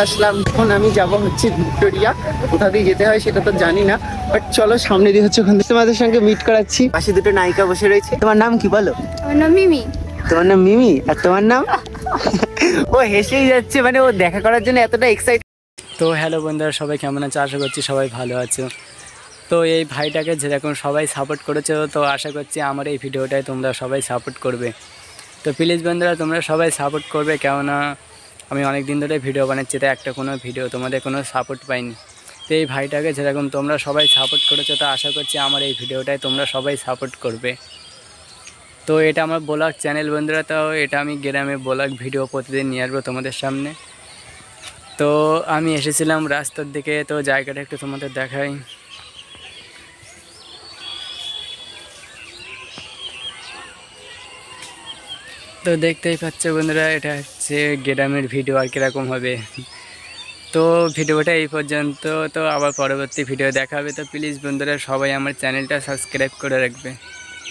আসলাম এখন আমি যাব হচ্ছে ভিক্টোরিয়া। কোথা দিয়ে যেতে হয় সেটা তো জানি না বাট চলো সামনে দিয়ে হচ্ছে ওখান থেকে। তোমাদের সঙ্গে মিট করাচ্ছি। পাশে দুটো নায়িকা বসে রয়েছে। তোমার নাম কি বলো? আমার নাম মিমি। তোমার নাম মিমি? আর তোমার নাম? ও হেসেই যাচ্ছে মানে ও দেখা করার জন্য এতটা এক্সাইট তো হ্যালো বন্ধুরা সবাই কেমন আছে? আশা করছি সবাই ভালো আছো। তো এই ভাইটাকে যেরকম সবাই সাপোর্ট করেছ তো আশা করছি আমার এই ভিডিওটায় তোমরা সবাই সাপোর্ট করবে। তো প্লিজ বন্ধুরা তোমরা সবাই সাপোর্ট করবে কেননা আমি অনেক দিন ধরে ভিডিও বানাচ্ছি তো একটা কোনো ভিডিও তোমাদের কোনো সাপোর্ট পাইনি। তো এই ভাইটাকে যেরকম তোমরা সবাই সাপোর্ট করেছ, তো আশা করছি আমার এই ভিডিওটায় তোমরা সবাই সাপোর্ট করবে। তো এটা আমার ব্লগ চ্যানেল বন্ধুরা, তো এটা আমি গ্রামে ব্লগ ভিডিও প্রতিদিন নিয়ে আসব তোমাদের সামনে। তো আমি এসেছিলাম রাস্তার দিকে, তো জায়গাটা একটু তোমাদের দেখাই। তো দেখতেই পাচ্ছ বন্ধুরা, এটা হচ্ছে গ্রামের ভিডিও আর কীরকম হবে? তো ভিডিওটা এই পর্যন্ত, তো আবার পরবর্তী ভিডিও দেখা হবে। তো প্লিজ বন্ধুরা, সবাই আমার চ্যানেলটা সাবস্ক্রাইব করে রাখবে।